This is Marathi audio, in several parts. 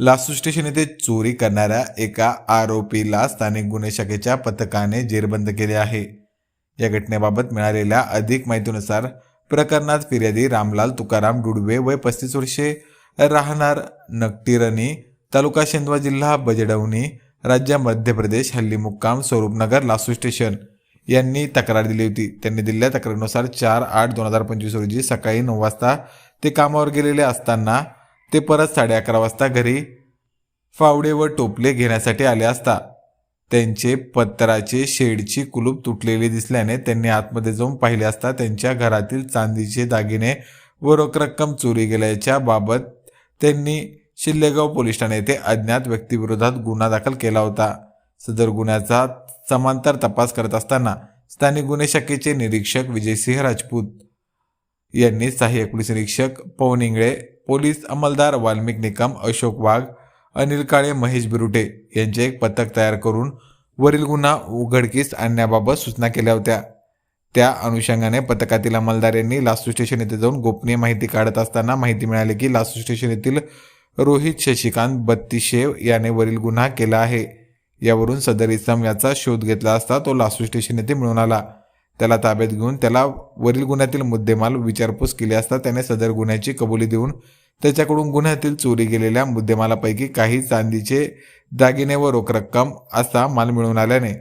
लासू स्टेशन येथे चोरी करणाऱ्या एका आरोपीला स्थानिक गुन्हे शाखेच्या पथकाने जेरबंद केले आहे. या घटनेबाबत मिळालेल्या अधिक माहितीनुसार प्रकरणात फिर्यादी रामलाल तुकाराम डुडवे वय पस्तीस वर्षे राहणार नकटिरणी तालुका शेंदवा जिल्हा बजडवणी राज्य मध्य प्रदेश हल्ली मुक्काम स्वरूपनगर लासू स्टेशन. यांनी तक्रार दिली होती. त्यांनी दिलेल्या तक्रारीनुसार चार आठ दोन हजार पंचवीस रोजी सकाळी नऊ वाजता ते कामावर गेलेले असताना ते परत साडे अकरा वाजता घरी फावडे व टोपले घेण्यासाठी आले असता. त्यांचे पत्राचे शेडची कुलूप तुटलेली दिसल्याने त्यांनी आतमध्ये जाऊन पाहिले असता त्यांच्या घरातील चांदीचे दागिने व रोख रक्कम चोरी गेल्याच्या बाबत त्यांनी शिल्लेगाव पोलीस ठाणे येथे अज्ञात व्यक्तीविरोधात गुन्हा दाखल केला होता. सदर गुन्ह्याचा समांतर तपास करत असताना स्थानिक गुन्हे शाखेचे निरीक्षक विजयसिंह राजपूत यांनी सहाय्यक पोलीस निरीक्षक पवन इंगळे पोलीस अंमलदार वाल्मिक निकम अशोक वाघ अनिल काळे महेश बिरुटे यांचे एक पथक तयार करून वरील गुन्हा उघडकीस आणण्याबाबत सूचना केल्या होत्या. त्या अनुषंगाने पथकातील अंमलदार यांनी लासू स्टेशन येथे जाऊन गोपनीय माहिती काढत असताना माहिती मिळाली की लासू स्टेशन येथील रोहित शशिकांत बत्तीशेव याने वरील गुन्हा केला आहे. यावरून सदर इसम याचा शोध घेतला असता तो लासू स्टेशन येथे मिळून आला. त्याला ताब्यात घेऊन त्याला वरील गुन्ह्यातील मुद्देमाल विचारपूस केली असता त्याने सदर गुन्ह्याची कबुली देऊन त्याच्याकडून गुन्ह्यातील चोरी गेलेल्या मुद्देमालापैकी काही चांदीचे दागिने व रोख रक्कम असा माल मिळून आल्याने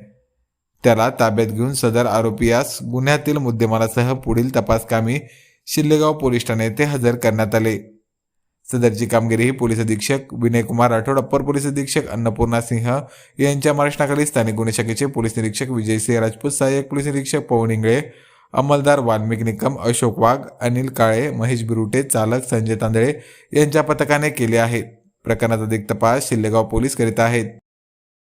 त्याला ताब्यात घेऊन सदर आरोपीयास गुन्ह्यातील मुद्देमालासह पुढील तपासकामी शिल्लेगाव पोलीस ठाणे येथे हजर करण्यात आले. सदरची कामगिरी ही पोलीस अधीक्षक विनयकुमार राठोड अप्पर पोलीस अधीक्षक अन्नपूर्णा सिंह यांच्या मार्गदर्शनाखाली स्थानिक गुन्हे शाखेचे पोलीस निरीक्षक विजयसिंह राजपूत सहाय्यक पोलीस निरीक्षक पवन इंगळे अंमलदार वाल्मिक निकम अशोक वाघ अनिल काळे महेश बिरुटे चालक संजय तांदळे यांच्या पथकाने केले आहेत. प्रकरणात अधिक तपास शिल्लेगाव पोलीस करीत आहेत.